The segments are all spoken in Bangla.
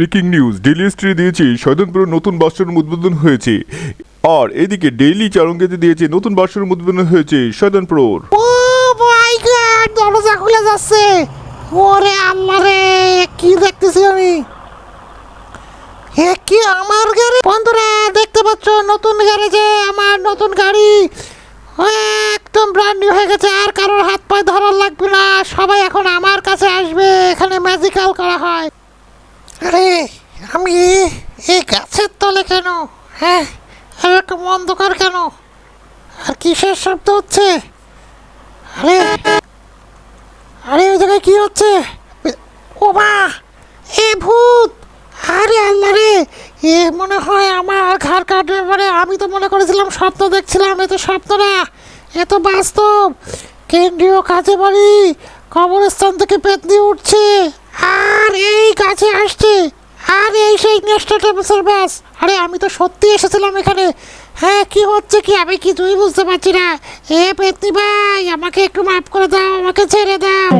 ব্রেকিং নিউজ, ডেইলি স্ট্রি দিয়েছে সৈদনপুর নতুন বাসরুম উদ্বোধন হয়েছে। আর এদিকে ডেইলি চারঙ্গেতে দিয়েছে নতুন বাসরুম উদ্বোধন হয়েছে সৈদনপুর। ও মাই গড, দরজা খুলে যাচ্ছে। ওরে আল্লাহ রে কি দেখতেছি আমি? এ কি আমার গাড়ি? বন্ধুরা, দেখতে পাচ্ছ নতুন গ্যারেজে আমার নতুন গাড়ি। একদম ব্র্যান্ড নিউ হয়ে গেছে, আর কারোর হাত পায়ে ধরার লাগবে না। সবাই এখন আমার কাছে আসবে, এখানে ম্যাজিক্যাল করা হয়। আরে, আমি এই গাছের তলে কেন? হ্যাঁ এরকম অন্ধকার কেন? আর কিসের শব্দ হচ্ছে? আরে আরে, ওই জায়গায় কি হচ্ছে? ও মা, এ ভূত! আরে আল্লাহ রে, এ মনে হয় আমার ঘাড় কাটবে মানে আমি তো মনে করেছিলাম স্বপ্ন দেখছিলাম, এ তো স্বপ্ন না, এ তো বাস্তব। কেন্দ্রীয় কাজে বাড়ি কবরস্থান থেকে পেতনি উঠছে। আর এই কাছে আসছে। আর এই সেই টেবলসের বাস আরে, আমি তো সত্যি এসেছিলাম এখানে। হ্যাঁ কি হচ্ছে কি? আমি কিছুই বুঝতে পারছি না। এ পেতনি ভাই, আমাকে একটু মাফ করে দাও, আমাকে ছেড়ে দাও।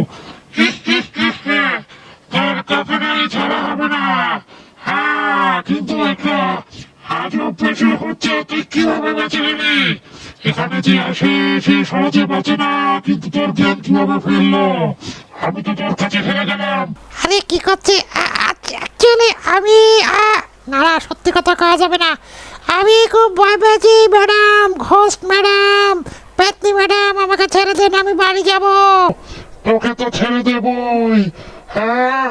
তোর ছাড়া হবে না। হ্যাঁ কিন্তু একটা হচ্ছে। তুই কীভাবে বেঁচে গেলি এখানে যে আসে, সে সহজে বাঁচে না, কিন্তু তোর জ্ঞান কীভাবে ফিরলো? আমি তো তোর কাছে হেরে গেলাম। আরে কি করছে? অ্যাকচুয়ালি আমি আ, না সত্যি কথা কওয়া যাবে না। আমি খুব ভয় পেয়েছি ম্যাডাম ঘোষ ম্যাডাম পেতনি ম্যাডাম আমাকে ছেড়ে দেন আমি বাড়ি যাব। তোকে তো ছেড়ে দেবই। হ্যাঁ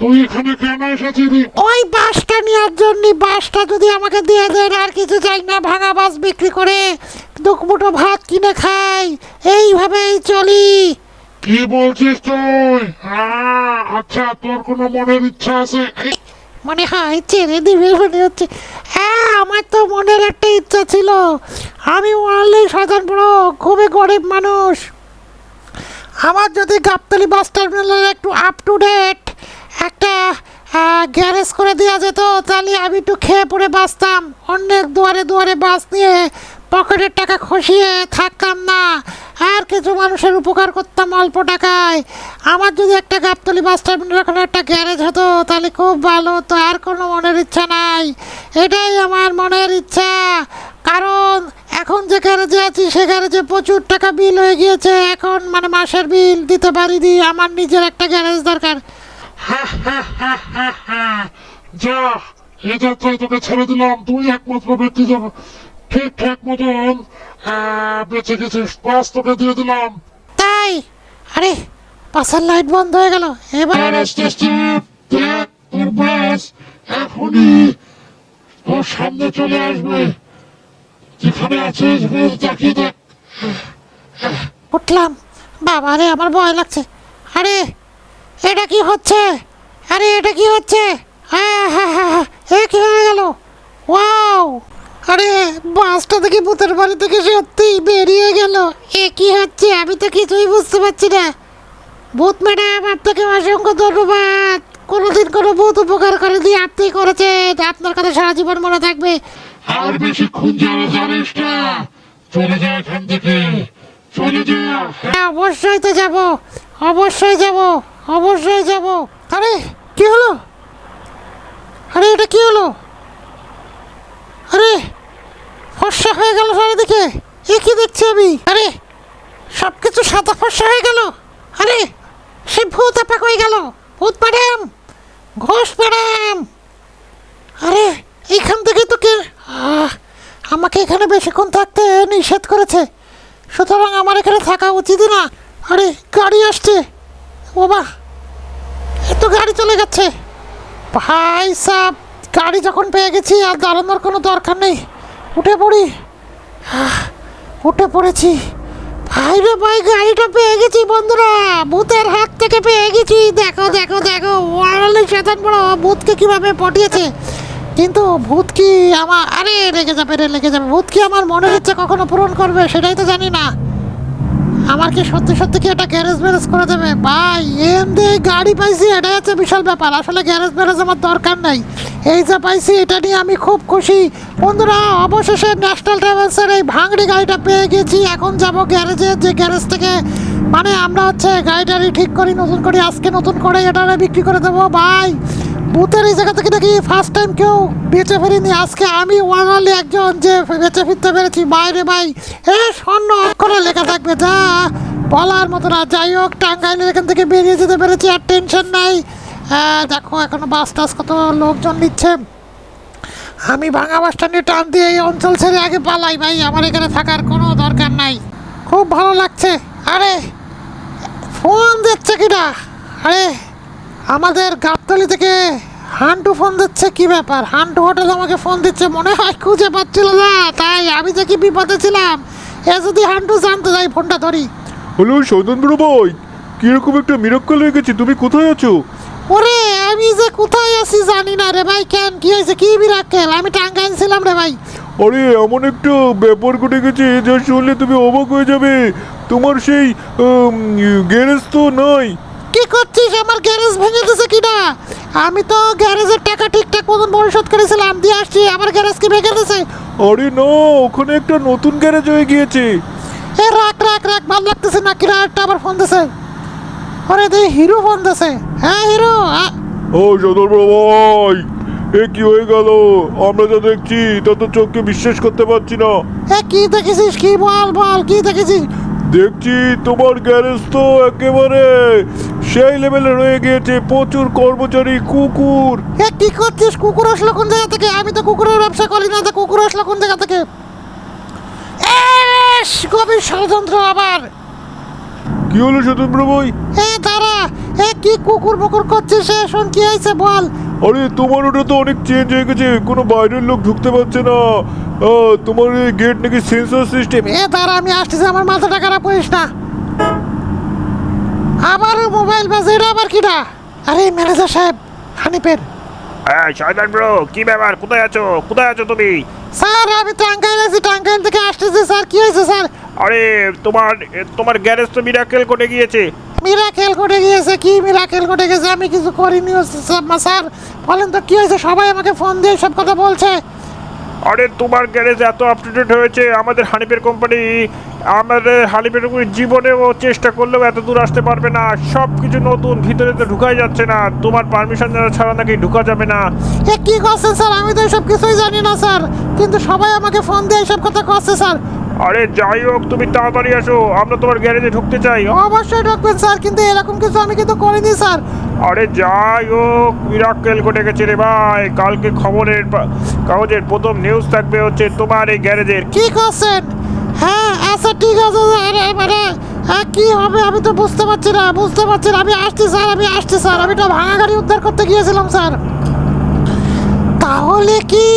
তুই এখানে কেন এসেছিলি? ওই বাসটা নেওয়ার জন্য বাসটা যদি আমাকে দিয়ে দেন আর কিছু চাই না ভাঙা বাস বিক্রি করে দুকমুটো ভাত কিনে খাই। এইভাবেই চলি। কি বলছিস তুই? হ্যাঁ আচ্ছা তোর কোনো মনের ইচ্ছা আছে? মনে, হয় ছেড়ে দিবে মনে হচ্ছে হ্যাঁ আমার তো মনের একটা ইচ্ছা ছিল। আমি অনলি সাধারণ বড়, খুবই গরিব মানুষ। আমার যদি গাবতলি বাস টার্মিনালের একটু আপ টু ডেট একটা গ্যারেজ করে দেওয়া যেত, তাহলে আমি একটু খেয়ে পড়ে বাঁচতাম। অন্যের দুয়ারে দুয়ারে বাস নিয়ে পকেটের টাকা খসিয়ে থাকতাম না। আর কিছু মানুষের উপকার করতাম অল্প টাকায়। আমার যদি একটা গাবতলি বাস টার্মিনাল ওখানে একটা গ্যারেজ হতো, তাহলে খুব ভালো হতো। আর কোনো মনের ইচ্ছা নাই। এটাই আমার মনের ইচ্ছা। কারণ এখন যে গ্যারেজে আছি, সে গ্যারেজে প্রচুর টাকা বিল হয়ে গিয়েছে। এখন মানে মাসের বিল দিতে পারি দি আমার নিজের একটা গ্যারেজ দরকার। যা, এ যাত্রায় তোকে ছেড়ে দিলাম। তুই একমাত্র ব্যক্তি যাবে। ঠিকঠাক মতন। বেঁচে গেছিস। বাস তোকে দিয়ে দিলাম। তাই? আরে পাশের লাইট বন্ধ হয়ে গেল। এবার আর দেখ তোর বাস। এখনই তোর সামনে চলে আসবে। যেখানে আছিস তাকিয়ে দেখ। উঠলাম। বাবা রে আমার ভয় লাগছে। আরে এটা কি হচ্ছে? আরে এটা কি হচ্ছে? হ্যাঁ হ্যাঁ হ্যাঁ হ্যাঁ, এ কি হয়ে গেল? ওয়াও! আরে বাসটা থেকে ভূতের বাড়ি থেকে সত্যিই বেরিয়ে গেল। এ কি হচ্ছে? আমি তো কিছুই বুঝতে পারছি না। ভূত ম্যাডাম আপনাকে অসংখ্য ধন্যবাদ। কোনোদিন কোনো ভূত উপকার করে দিয়ে আপনি করেছেন আপনার কথা সারা জীবন মনে থাকবে। আর বেশিক্ষণ যাওয়া জানিস না চলে যা এখান থেকে চলে যা। হ্যাঁ অবশ্যই তো যাব অবশ্যই যাব অবশ্যই যাব। আরে কি হলো? আরে এটা কি হলো? আরে ফর্সা হয়ে গেল চারিদিকে। এ কি দেখছি আমি? আরে সব কিছু সাদা ফর্সা হয়ে গেল। আরে, সে ভূত আপাক হয়ে গেল। ভূত ম্যাডাম, ঘোষ ম্যাডাম। আরে এইখান থেকে তো কে আমাকে এখানে বেশিক্ষণ থাকতে নিষেধ করেছে। সুতরাং আমার এখানে থাকা উচিতই না। আরে, গাড়ি আসছে। বাহ, এত গাড়ি চলে যাচ্ছে। ভাই সাহ গাড়ি যখন পেয়ে গেছি আর দাঁড়ানোর কোনো দরকার নেই। উঠে পড়ি। উঠে পড়েছি। ভাই রে ভাই, গাড়িটা পেয়ে গেছি বন্ধুরা। ভূতের হাত থেকে পেয়ে গেছি। দেখো দেখো দেখো, ওয়ারালি চেতন বড়, ভূতকে কীভাবে পটিয়েছে। কিন্তু ভূত কি আমার আরে, লেগে যাবে রে, লেগে যাবে। ভূত কি আমার মনের হচ্ছে কখনো পূরণ করবে? সেটাই তো জানি না। আমার কি সত্যি সত্যি কি এটা গ্যারেজ ম্যারেজ করে দেবে ভাই, এম দিয়ে গাড়ি পাইছি, এটাই হচ্ছে বিশাল ব্যাপার। আসলে গ্যারেজ ম্যারেজ আমার দরকার নাই। এই যে পাইছি, এটা নিয়ে আমি খুব খুশি। বন্ধুরা, অবশেষে ন্যাশনাল ট্রাভেলসের এই ভাঙড়ি গাড়িটা পেয়ে গেছি। এখন যাব গ্যারেজে যে গ্যারেজ থেকে। মানে আমরা হচ্ছে গাড়িটারি ঠিক করি, নতুন করে আজকে নতুন করে এটা বিক্রি করে দেবো। ভাই ভূতের এই জায়গা থেকে দেখি ফার্স্ট টাইম কেউ বেঁচে ফেরেনি। আজকে আমি ওয়ানলি একজন যে বেঁচে ফিরতে পেরেছি। বাইরে ভাই এ স্বর্ণ অক্ষরে লেখা থাকবে যা বলার মতো না। যাই হোক টাঙ্গাইলের এখান থেকে বেরিয়ে যেতে পেরেছি আর টেনশন নাই। হ্যাঁ দেখো, এখনও বাস টাস কত লোকজন নিচ্ছে। আমি ভাঙা বাস স্ট্যান্ডে টান দিয়ে এই অঞ্চল ছেড়ে আগে পালাই ভাই। আমার এখানে থাকার কোনো দরকার নাই। খুব ভালো লাগছে। আরে ফোন দিচ্ছে কিনা? আরে, আমাদের গাবতলি থেকে হান্টু ফোন দিচ্ছে কি ব্যাপার? হান্টু হোটেল আমাকে ফোন দিচ্ছে মনে হয় খুঁজে পাচ্ছিল না। তাই আমি যে কি বিপদে ছিলাম এ যদি হান্টু জানতে যাই ফোনটা ধরি। হ্যালো স্বতন্ত্র ভাই কীরকম একটা মিরাক্কল হয়ে গেছে তুমি কোথায় আছো? ওরে আমি যে কোথায় আছি জানি না রে ভাই কেন কি হয়েছে কি বিরাক্কেল আমি টাঙ্গাইল ছিলাম রে ভাই। আরে এমন একটা ব্যাপার ঘটে গেছে যা শুনলে তুমি অবাক হয়ে যাবে। তোমার সেই গ্যারেজ তো নাই। কি করছিস? আমার গ্যারেজ ভেঙে দিছে কিনা? আমি তো গ্যারেজের টাকা ঠিকঠাক মতন পরিশোধ করেছিলাম দিয়ে আসছি আমার গ্যারেজ কি ভেঙে দিছে? আরে না ওখানে একটা নতুন গ্যারেজ হয়ে গিয়েছে। এ রাখ রাখ রাখ ভালো লাগতেছে না কিরা একটা আবার ফোন দিছে। আরে দে হিরো ফোন দিছে। হ্যাঁ হিরো ও সদর ভাই এ কি হয়ে গেল? আমরা যা দেখছি তা তো চোখকে বিশ্বাস করতে পারছি না। এ কি দেখেছিস? কি বল বল কি দেখেছিস? দেখছি তোমার গ্যারেজ তো একেবারে সেই লেভেলে রয়ে গিয়েছে প্রচুর কর্মচারী কুকুর। এ কি করছিস? কুকুর আসলো কোন জায়গা থেকে? আমি তো কুকুরের ব্যবসা করি না তো কুকুর আসলো কোন জায়গা থেকে? এস, গভীর ষড়যন্ত্র আবার। কি হলো স্বতন্ত্র ভাই এ দাঁড়া। এ কি কুকুর মুকুর করছিস এ শোন কি হয়েছে বল। আরে তোমার ওটা তো অনেক চেঞ্জ হয়ে গেছে। কোনো বাইরের লোক ঢুকতে পারছে না। আহ, তোমার গেট নাকি সেন্সর সিস্টেম এ দাঁড়া আমি আসতেছি। আমার মাথাটা খারাপ করিস না। আবারও মোবাইল বাজে এটা আবার কিনা আরে ম্যানেজার সাহেব হানিপের হ্যাঁ শয়তান ব্রো কি ব্যাপার? কোথায় আছো? কোথায় আছো তুমি? স্যার আমি টাঙ্গাইল আছি টাঙ্গাইল থেকে আসতেছি স্যার কি হয়েছে স্যার? আরে তোমার তোমার গ্যারেজ তো মিরাকেল করে গিয়েছে। মিরাকেল ঘটে গিয়েছে কি মিরাকেল ঘটে গেছে আমি কিছু করিনি স্যার। বলেন তো কি হয়েছে? সবাই আমাকে ফোন দিয়ে সব কথা বলছে। আরে, তোমার গ্যারেজ এত আপ টু ডেট হয়েছে, আমাদের হানিপের কোম্পানি আমাদের হানিপের জীবনেও চেষ্টা করলেও এত দূর আসতে পারবে না সব কিছু নতুন, ভিতরে তো ঢুকাই যাচ্ছে না, তোমার পারমিশন ছাড়া নাকি ঢুকা যাবে না। এ কি করছেন স্যার? আমি তো সব কিছুই জানি না, স্যার। কিন্তু সবাই আমাকে ফোন দিয়ে সব কথা করছে, স্যার। আরে যাই হোক তুমি তাড়াতাড়ি আসো আমরা তোমার গ্যারেজে ঢুকতে চাই। অবশ্যই ঢুকবেন স্যার কিন্তু এরকম কিছু আমি কিন্তু করিনি স্যার। আরে যাই হোক মিরাক্কেল ঘটে গেছে রে ভাই। কালকে খবরের কাগজের প্রথম নিউজ থাকবে হচ্ছে তোমার এই গ্যারেজের। কি করছেন হ্যাঁ আচ্ছা ঠিক আছে আরে মানে হ্যাঁ, কি হবে আমি তো বুঝতে পারছি না বুঝতে পারছি না। আমি আসছি স্যার আমি আসছি স্যার। আমি তো ভাঙা গাড়ি উদ্ধার করতে গিয়েছিলাম স্যার। তাহলে কি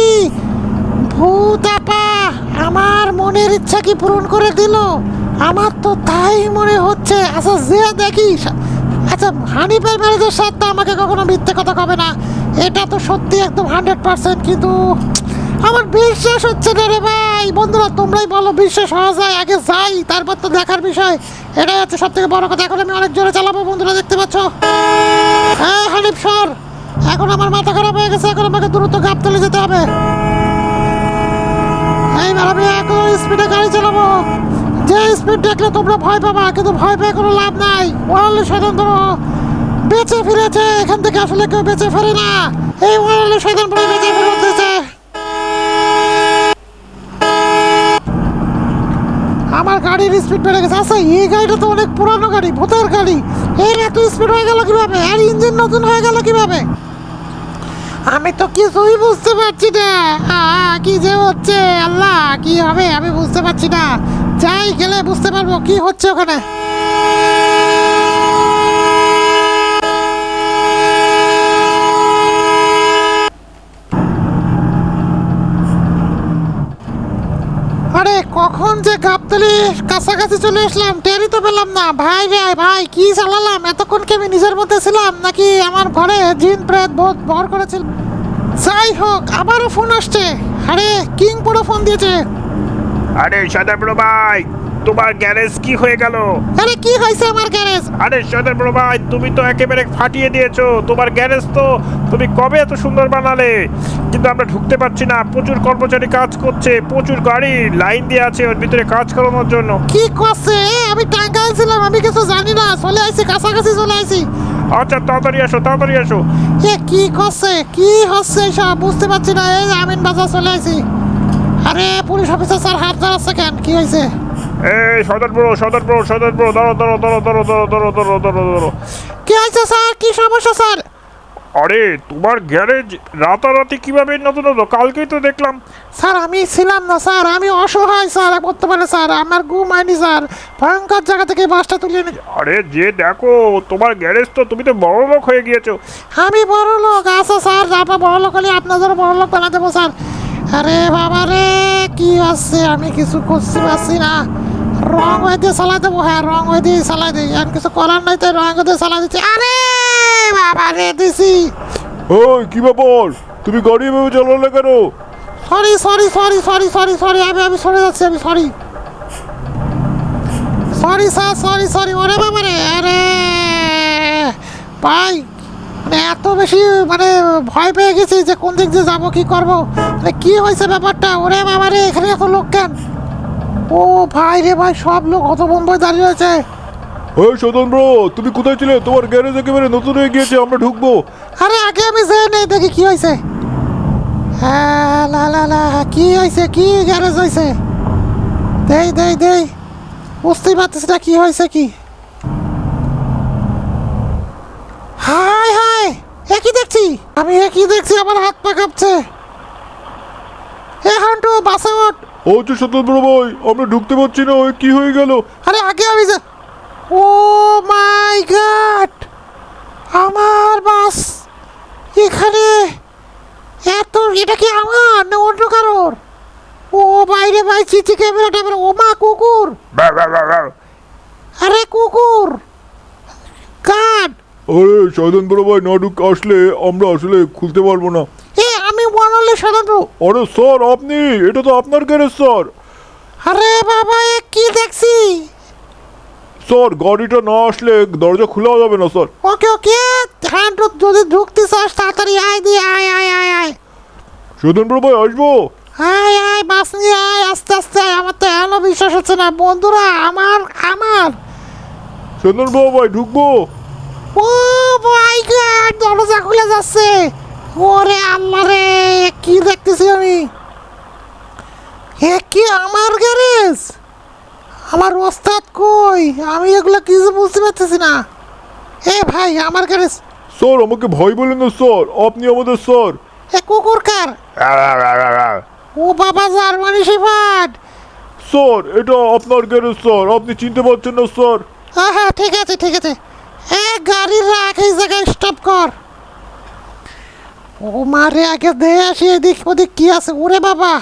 ভূত আমার মনের ইচ্ছা কি পূরণ করে দিল? আমার তো তাই মনে হচ্ছে। আচ্ছা যে দেখি আচ্ছা হানিফের ম্যারেজের সাথে তো আমাকে কখনো মিথ্যে কথা কবে না? এটা তো সত্যি একদম হান্ড্রেড পার্সেন্ট কিন্তু আমার বিশ্বাস হচ্ছে না রে ভাই। বন্ধুরা, তোমরাই বলো, বিশ্বাস হওয়া যায়, আগে যাই, তারপর তো দেখার বিষয়। এটাই হচ্ছে সব থেকে বড় কথা। এখন আমি অনেক জোরে চালাবো, বন্ধুরা, দেখতে পাচ্ছ? হ্যাঁ হানিফ, সর। এখন আমার মাথা খারাপ হয়ে গেছে, এখন আমাকে দ্রুত গাবতলে যেতে হবে। এইবার আমি এখন স্পিডে গাড়ি চালাবো। যে স্পিড দেখলে তোমরা ভয় পাবা, কিন্তু ভয় পেয়ে কোনো লাভ নাই। ওয়ারলে স্বতন্ত্র বেঁচে ফিরেছে, এখান থেকে আসলে কেউ বেঁচে ফেরে না। এই ওয়ারলে স্বতন্ত্র বেঁচে ফিরেছে আমার গাড়ির স্পিড বেড়ে গেছে। আচ্ছা এই গাড়িটা তো অনেক পুরানো গাড়ি, ভূতের গাড়ি। এর এত স্পিড হয়ে গেল কীভাবে? আর ইঞ্জিন নতুন হয়ে গেল কীভাবে? আমি তো কিছুই বুঝতে পারছি না। কি যে হচ্ছে? আল্লাহ, কি হবে? আমি বুঝতে পারছি না। যাই গেলে বুঝতে পারব কি হচ্ছে ওখানে আরে কখন যে গাবতলি কাছাকাছি চলে আসলাম, টেরই তো পেলাম না। ভাই রে, ভাই, কি চালালাম? এতক্ষণ কি আমি নিজের মধ্যে ছিলাম, নাকি আমার ঘরে জিন, প্রেত, ভূত ভর করেছিল? যাই হোক, আবারও ফোন আসছে। আরে, কিং পুরো ফোন দিয়েছে। আরে ব্রো ভাই তোমার গ্যারেজ কি হয়ে গেল? আরে কি হয়েছে আমার গ্যারেজ? আরে ব্রো ভাই তুমি তো একেবারে ফাটিয়ে দিয়েছ। তোমার গ্যারেজ তো তুমি কবে এত সুন্দর বানালে? কিন্তু আমরা ঢুকতে পারছি না। প্রচুর কর্মচারী কাজ করছে প্রচুর গাড়ি লাইন দিয়ে আছে ওর ভিতরে কাজ করানোর জন্য। কি করছে? আমি টাঙ্গাইল ছিলাম আমি কিছু জানি না। চলে আইছি কাছাকাছি চলে আইছি। আচ্ছা তাড়াতাড়ি আসো তাড়াতাড়ি আসো। এ কি করছে? কি হচ্ছে সব বুঝতে পারছি না। এই আমিন বাজার চলে আসি আরে পুলিশ অফিসার স্যার হাত ধরাচ্ছে কেন? কি হয়েছে? এই সদর বড় সদর বড় সদর বড় ধরো ধরো ধরো ধরো ধরো ধরো ধরো ধরো ধরো কি হয়েছে স্যার? কি সমস্যা স্যার? আরে তোমার গ্যারেজ রাতারাতি কীভাবে নতুন হলো? কালকেই তো দেখলাম। স্যার আমি ছিলাম না স্যার আমি অসহায় স্যার বর্তমানে স্যার আমার ঘুম হয়নি স্যার। ভয়ঙ্কর জায়গা থেকে বাসটা তুলে নিয়ে আরে যে দেখো তোমার গ্যারেজ তো তুমি তো বড় লোক হয়ে গিয়েছো। আমি বড় লোক আচ্ছা স্যার আপনার বড় লোক হলে আপনাদের বড় লোক বানা দেবো স্যার। আরে বাবা রে কি আছে? আমি কিছু করছি পারছি না। রং হয়ে দিয়ে চালাই দেবো হ্যাঁ রং হয়ে দিয়ে চালাই দিই। আর কিছু করার নাই তাই রং হয়ে দিয়ে চালাই দিচ্ছি। আরে বাবা রে দিছি। ওই কি ব্যাপার? তুমি গাড়ি এভাবে চালালে কেন? Sorry sorry sorry sorry sorry sorry আমি আমি সরে যাচ্ছি আমি sorry sorry sir sorry sorry ওরে বাবা রে আরে। ভাই এত বেশি মানে ভয় পেয়ে গেছি যে কোন দিক দিয়ে যাব কি করব। মানে কি হয়েছে ব্যাপারটা? ওরে বাবা রে এখানে এত লোক কেন? ও ভাই রে ভাই সব লোক হতবম্ব হয়ে দাঁড়িয়ে রয়েছে। ওই সদন ব্রো তুমি কোথায় ছিলে? তোমার গ্যারেজ একেবারে নতুন হয়ে গিয়েছে আমরা ঢুকবো। আরে আগে আমি যে নেই দেখি কি হয়েছে। হ্যাঁ লা লা লা কি হয়েছে? কি গ্যারেজ হয়েছে? দেই দেই দেই। বুঝতেই পারতেছি না কি হয়েছে কি। হাই হাই একই দেখছি। আমি একই দেখছি আমার হাত পা কাঁপছে। এখন তো বাসে ওঠ। ও যে ব্রো ভাই আমরা ঢুকতে পারছি না ওই কি হয়ে গেল? আরে আগে আমি যে ও মাই গড! আমার বাস এখানে এত এটা কি আমার না অন্য কারোর? ও বাইরে ভাই সিসি ক্যামেরা ট্যামেরা ও মা কুকুর। আরে কুকুর! কাঠ আরে সদন ব্রো ভাই না ঢুক আসলে আমরা আসলে খুলতে পারব না। এ আমি বনলে সাধারণ আরে স্যার আপনি? এটা তো আপনার গ্যারেজ স্যার। আরে বাবা এ কি দেখছি? স্যার গাড়িটা না আসলে দরজা খোলা যাবে না স্যার। ওকে ওকে হ্যাঁ যদি ঢুকতে চাস তাড়াতাড়ি আয় দিয়ে আয় আয় আয় আয়। সদন ব্রো ভাই আসব? আয় আয় বাস নিয়ে আয় আস্তে আস্তে আয় আমার তো এখনও বিশ্বাস হচ্ছে না। বন্ধুরা আমার আমার। সদন ব্রো ভাই ঢুকবো? ও মাই গড দরজা খুলে যাচ্ছে। ওরে আল্লাহ রে কি দেখতেছি আমি? এ কি আমার গ্যারেজ? আমার ওস্তাদ কই? আমি এগুলো কিছু বুঝতে পারতেছি না। এ ভাই আমার গ্যারেজ। স্যার আমাকে ভয় বলেন না স্যার। আপনি আমাদের স্যার। এ কুকুর কার। ও বাবা জার্মানি শেফার্ড। স্যার এটা আপনার গ্যারেজ স্যার। আপনি চিনতে পারছেন না স্যার। হ্যাঁ হ্যাঁ ঠিক আছে ঠিক আছে। এ গাড়ি রাখ এই জায়গায় স্টপ কর। ও মারে আগে দে আসি এদিক ওদিক কি আছে? ওরে বাবা!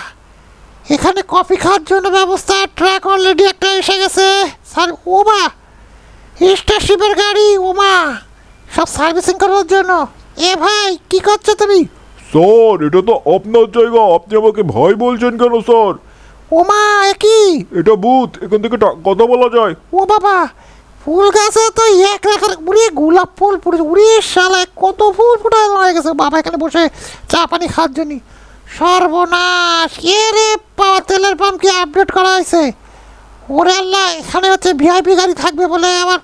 এখানে কফি খাওয়ার জন্য ব্যবস্থা ট্রাক অলরেডি একটা এসে গেছে। স্যার ও মা! স্টারশিপের গাড়ি ও মা! সব সার্ভিসিং করার জন্য। এ ভাই কি করছ তুমি? স্যার এটা তো আপনার জায়গা। আপনি আমাকে ভয় বলছেন কেন স্যার? ও মা এ কি? এটা বুথ এখান থেকে কথা বলা যায়। ও বাবা ফুল গাছে তো এক রাখার উড়ে গোলাপ ফুল ফুটেছে। উড়ে শালায় কত ফুল ফুটে হয়ে গেছে। বাবা এখানে বসে চা পানি খাওয়ার জন্য। সর্বনাশ! এ রে পাওয়ার তেলের পাম্প কি আপডেট করা হয়েছে। ওরে আল্লাহ, এখানে হচ্ছে ভিআইপি গাড়ি থাকবে বলে আমার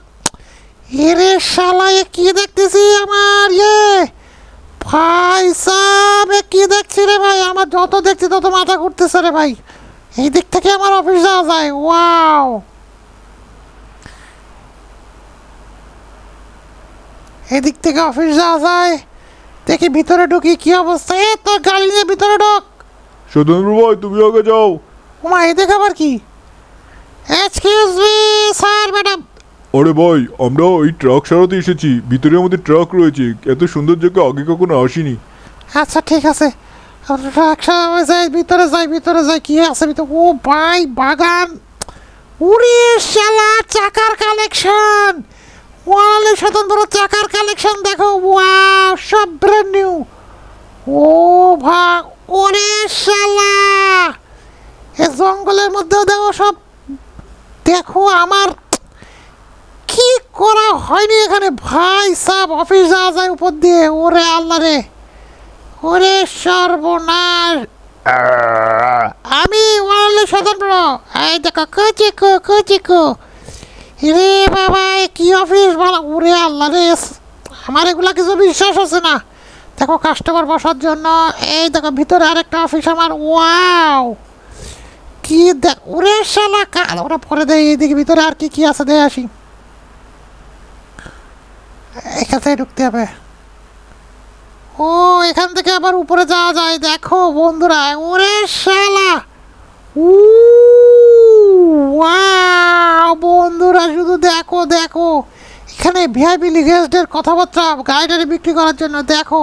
এ রে শালায় কি দেখতেছি আমার? ইয়ে ভাই সাব কি দেখছি রে ভাই? আমার যত দেখছি তত মাথা ঘুরতেছে রে ভাই। এই দিক থেকে আমার অফিস যাওয়া যায়। ওয়াও এদিক থেকে অফিস যাওয়া যায়। দেখি ভিতরে ঢুকি কি অবস্থা? এ তোর গাড়ি নিয়ে ভিতরে ঢোক। সদন ভাই তুমি আগে যাও। ওমা এদিকে আবার কি? এক্সকিউজ মি স্যার ম্যাডাম আরে ভাই আমরা ওই ট্রাক সারাতে এসেছি। ভিতরে আমাদের ট্রাক রয়েছে। এত সুন্দর জায়গা আগে কখনো আসিনি। আচ্ছা ঠিক আছে। রাখা যাই ভিতরে যাই ভিতরে যাই কি আছে ভিতরে? ও ভাই বাগান। উড়ে শালা চাকার কালেকশন স্বতন্ত্র চাকার কালেকশন দেখো। ওয়াও সব ব্র্যান্ড নিউ ও ভা ওরে শালা। এ জঙ্গলের মধ্যেও দেখো সব। দেখো আমার কি করা হয়নি এখানে? ভাই, সাব অফিস যাওয়া যায় উপর দিয়ে। ওরে আল্লাহ রে। ওরে সর্বনাশ। আমি ওয়ালে স্বতন্ত্র। এই দেখো কচিকো কচিকো রে বাবা কি অফিস? বলা ওরে আল্লাহ রে আমার এগুলা কিছু বিশ্বাস হচ্ছে না। দেখো কাস্টমার বসার জন্য, এই দেখো, ভিতরে আরেকটা অফিস আমার, ওয়াও! কি দেখ ওরে শালা কাল ওরা পরে দেয়, এইদিকে ভিতরে আর কি কি আছে দেখে আসি। এখান থেকে ঢুকতে হবে। ও, এখান থেকে আবার উপরে যাওয়া যায়, দেখো বন্ধুরা, ওরে শালা, উ ওয়াও বন্ধুরা, শুধু দেখো দেখো। এখানে ভিআইপি লিগেস্টের কথাবার্তা গাইডারি বিক্রি করার জন্য, দেখো।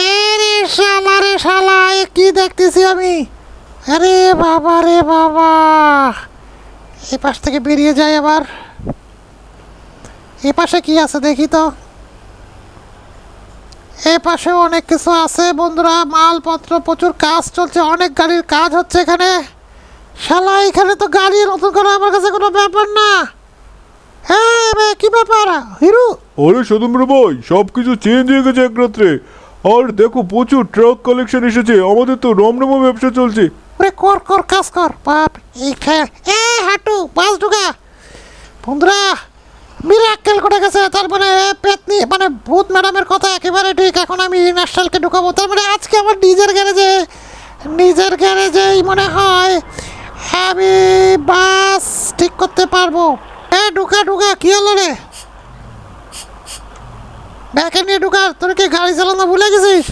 এ রে শালা রে এ কি দেখতেছি আমি? আরে বাবা রে বাবা। এ পাশ থেকে বেরিয়ে যায় আবার। এ পাশে কি আছে দেখি তো? এ পাশে অনেক কিছু আছে, বন্ধুরা। মালপত্র প্রচুর কাজ চলছে, অনেক গাড়ির কাজ হচ্ছে এখানে। শালা এখানে তো গাড়ি নতুন করা আমার কাছে কোনো ব্যাপার না। হ্যাঁ বে, কি ব্যাপার? হিরু? আরে স্বতন্ত্র ভাই সব কিছু চেঞ্জ হয়ে গেছে এক রাত্রে। আর দেখো প্রচুর ট্রাক কালেকশন এসেছে। আমাদের তো রমরমা ব্যবসা চলছে। ওরে কর কর কাজ কর। বাপ এই খা- এ হাঁটু বাস ঢুকা। বন্ধুরা মিরাক্কেল করে গেছে। তার মানে পেতনি মানে ভূত ম্যাডামের কথা একেবারে ঠিক। এখন আমি ন্যাশনালকে ঢুকাবো। তার মানে আজকে আমার নিজের গ্যারেজে নিজের গ্যারেজেই মনে হয় আমি বাস ঠিক করতে পারব। এ, ঢুকা ঢুকা, কি হলো রে? ব্যাকে নিয়ে ঢুকা, তোর কি গাড়ি চালানো ভুলে গেছিস?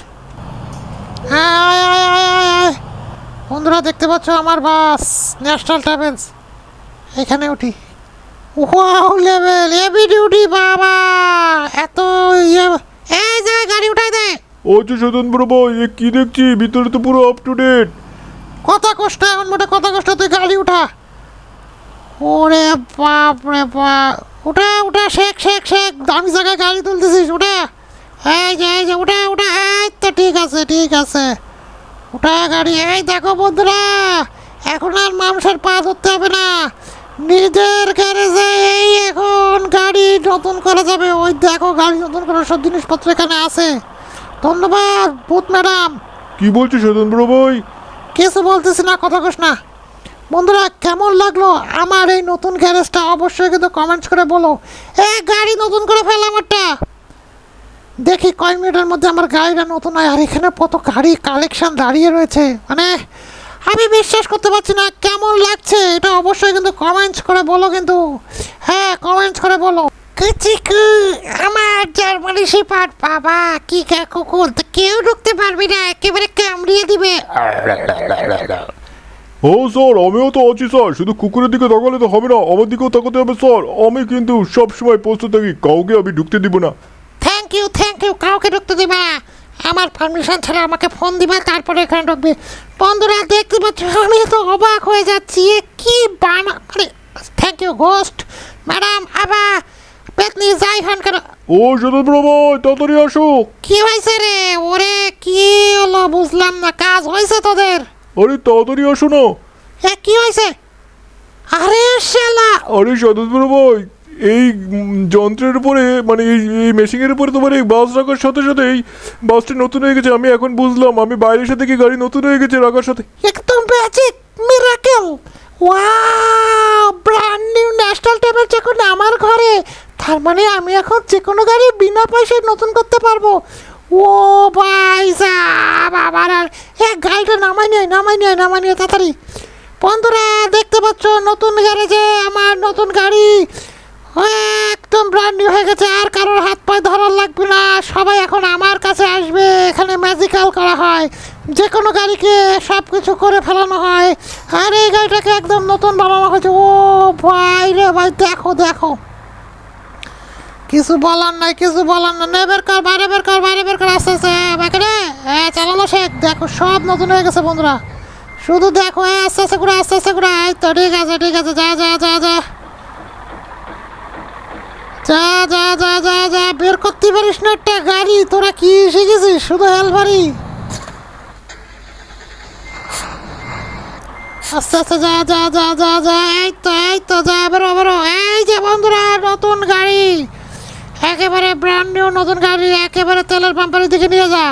বন্ধুরা, দেখতে পাচ্ছ আমার বাস, ন্যাশনাল ট্রাভেলস। এখানে উঠি। ওয়াও, লেভেল এবি ডিউটি, বাবা! এত ইয়ে এই যে, গাড়ি উঠাই দে। ও যে স্বতন্ত্র ভাই, এ কি দেখছি? ভিতরে তো পুরো আপ টু ডেট কত কষ্ট এখন মোটে কথা কষ্ট, তুই গাড়ি উঠা। ওরে বাপ রে বাপ। উঠা উঠা, শেখ শেখ শেখ, দামি জায়গায় গাড়ি তুলতেছিস, উঠা। এই যে এই যে, উঠা উঠা, এই তো ঠিক আছে ঠিক আছে। উঠা গাড়ি, এই দেখো বন্ধুরা, এখন আর মানুষের পা ধরতে হবে না। নিজের গ্যারেজে এই এখন গাড়ি নতুন করা যাবে, ওই দেখো গাড়ি নতুন করার সব জিনিসপত্র এখানে আছে। ধন্যবাদ, ভূত ম্যাডাম। কি বলছো স্বতন্ত্র ভাই? কিছু বলতেছি না, কথা কোস না। বন্ধুরা, কেমন লাগল আমার এই নতুন গ্যারেজটা অবশ্যই কিন্তু কমেন্টস করে বলো। এ, গাড়ি নতুন করে ফেল আমারটা। দেখি কয় মিনিটের মধ্যে আমার গাড়িটা নতুন হয়। আর এখানে কত গাড়ি কালেকশন দাঁড়িয়ে রয়েছে। মানে আমি বিশ্বাস করতে পারছি না কেমন লাগছে। এটা অবশ্যই কিন্তু কমেন্টস করে বলো কিন্তু। হ্যাঁ কমেন্টস করে বলো। কুচিকু আমার জার্মানি শিপার বাবা কি কা কুকুর তো কেউ ঢুকতে পারবি না একেবারে কামড়িয়ে দিবে। ও স্যার আমিও তো আছি স্যার। শুধু কুকুরের দিকে তাকালে তো হবে না আমার দিকেও তাকাতে হবে স্যার। আমি কিন্তু সব সময় প্রস্তুত থাকি কাউকে আমি ঢুকতে দিব না। থ্যাংক ইউ থ্যাংক ইউ কাউকে ঢুকতে দিবা না। আমার পারমিশন ছাড়া আমাকে ফোন দিবা তারপরে এখানে ঢুকবে। বন্ধুরা দেখতে পাচ্ছ আমি তো অবাক হয়ে যাচ্ছি এ কি বানা থ্যাংক ইউ গোস্ট ম্যাডাম আবার পেতনি যাই হন কেন ও স্বতন্ত্র ভাই তাড়াতাড়ি আসো। কি হয়েছে রে? ওরে কি হলো? বুঝলাম না কাজ হয়েছে তোদের। আরে তাড়াতাড়ি আসো না। এ কি হয়েছে? আরে শালা! আরে স্বতন্ত্র ভাই এই যন্ত্রের উপরে মানে এই এই মেশিনের উপরে তোমার এই বাস রাখার সাথে সাথেই বাসটা নতুন হয়ে গেছে। আমি এখন বুঝলাম আমি বাইরে এসে দেখি গাড়ি নতুন হয়ে গেছে রাখার সাথে? একদম magic miracle wow brand new national table এখন আমার ঘরে। তার মানে আমি এখন যে কোনো গাড়ি বিনা পয়সায় নতুন করতে পারব। ও ভাই আবার আর এ, গাড়িটা নামাই নিয়ে নামাই নিয়ে নামাই নিয়ে তাড়াতাড়ি। বন্ধুরা, দেখতে পাচ্ছ নতুন গ্যারেজে আমার নতুন গাড়ি। একদম ব্র্যান্ড নিউ হয়ে গেছে, আর কারোর হাত পায়ে ধরার লাগবে না। সবাই এখন আমার কাছে আসবে, এখানে ম্যাজিক্যাল করা হয়। যে কোনো গাড়িকে সব কিছু করে ফেলানো হয়। আর এই গাড়িটাকে একদম নতুন বানানো হয়েছে। ও ভাই রে ভাই, দেখো দেখো। কিছু বলার নাই কিছু বলার নাই নে বের কর বাইরে বের কর বাইরে বের কর আস্তে আস্তে বেকারে হ্যাঁ চালানো শেখ দেখো সব নতুন হয়ে গেছে বন্ধুরা শুধু দেখো হ্যাঁ আস্তে আস্তে করে আস্তে আস্তে করে এই তো ঠিক আছে ঠিক আছে যা যা যা যা যা যা যা যা যা বের করতে পারিস না একটা গাড়ি তোরা কি শিখেছিস শুধু হেলভারি আস্তে আস্তে যা যা যা যা যা এই তো এই তো যা বেরো বেরো এই যে বন্ধুরা নতুন গাড়ি একেবারে ব্র্যান্ড নিউ নতুন গাড়ি একেবারে তেলের পাম্পের দিকে নিয়ে যা।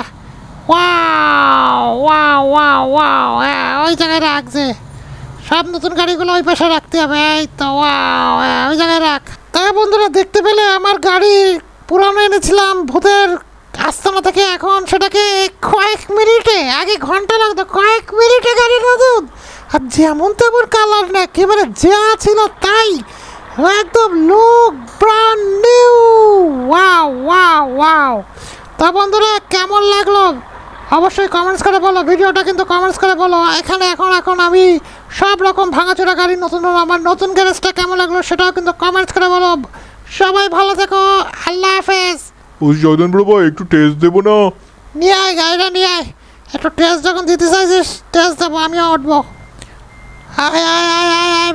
ওয়াও ওয়াও ওয়াও হ্যাঁ ওই জায়গায় রাখছে সব নতুন গাড়িগুলো ওই পাশে রাখতে হবে এই তো ওয়াও হ্যাঁ, ওই জায়গায় রাখ। তা বন্ধুরা দেখতে পেলে আমার গাড়ি পুরানো এনেছিলাম ভূতের আস্তানা থেকে এখন সেটাকে কয়েক মিনিটে আগে ঘণ্টা লাগতো কয়েক মিনিটে গাড়ি নতুন। আর যেমন তেমন কালার না একেবারে যা ছিল তাই। একদম look brand new wow wow wow তা বন্ধুরা কেমন লাগল? অবশ্যই কমেন্টস করে বলো। ভিডিওটা কিন্তু কমেন্টস করে বলো। এখানে এখন এখন আমি সব রকম ভাঙাচোরা গাড়ি নতুন আমার নতুন গ্যারেজটা কেমন লাগল সেটাও কিন্তু কমেন্টস করে বলো। সবাই ভালো থেকো। আল্লাহ হাফেজ। ওই জয়দান বড় ভাই একটু টেস্ট দেবো না? নিয়ে আয় গাড়িটা নিয়ে আয়। একটু টেস্ট যখন দিতে চাইছিস টেস্ট দেবো আমিও উঠবো। আয় আয় আয় আয় আয়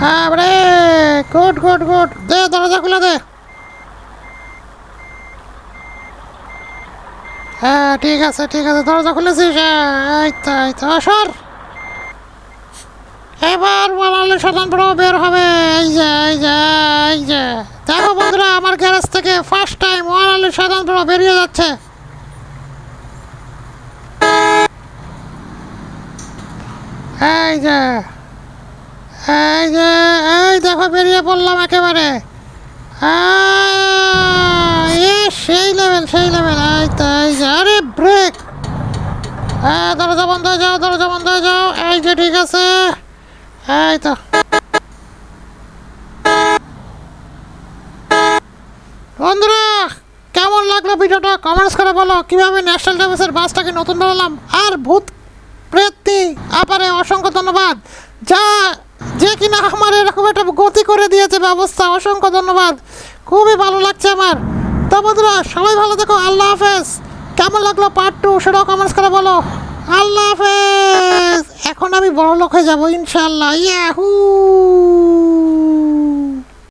হ্যাঁ দরজা খুলে হ্যাঁ ঠিক আছে ঠিক আছে দরজা খুলেছিস হ্যাঁ, এই তো এই তো এবার সাধারণ বড় বের হবে। এই যে এই যে এই যে। দেখো বন্ধুরা আমার গ্যারেজ থেকে ফার্স্ট টাইম ওয়ালালে সাধারণ বড় বেরিয়ে যাচ্ছে। এই যে এই যে, এই দেখো বেরিয়ে পড়লাম একেবারে। সেই লেভেল সেই লেভেল এই তো, এই যে, আরে ব্রেক হ্যাঁ দরজা বন্ধ হয়ে যাও, দরজা বন্ধ হয়ে যাও, এই যে ঠিক আছে। এই তো। বন্ধুরা, কেমন লাগল ভিডিওটা? কমেন্টস করে বলো, কীভাবে ন্যাশনাল ট্রাভেলসের বাসটাকে নতুন বানালাম? আর ভূত প্রেতটি আপারে অসংখ্য ধন্যবাদ। যা, যে কিনা আমার এরকম একটা গতি করে দিয়েছে ব্যবস্থা, অসংখ্য ধন্যবাদ। খুবই ভালো লাগছে আমার। তো বন্ধুরা, সবাই ভালো দেখো আল্লাহ হাফেজ। কেমন লাগল পার্ট টু সেটাও কমেন্টস করে বলো। আল্লাহ হাফেজ। এখন আমি বড় লোক হয়ে যাব ইনশাল্লাহ ইয়াহু!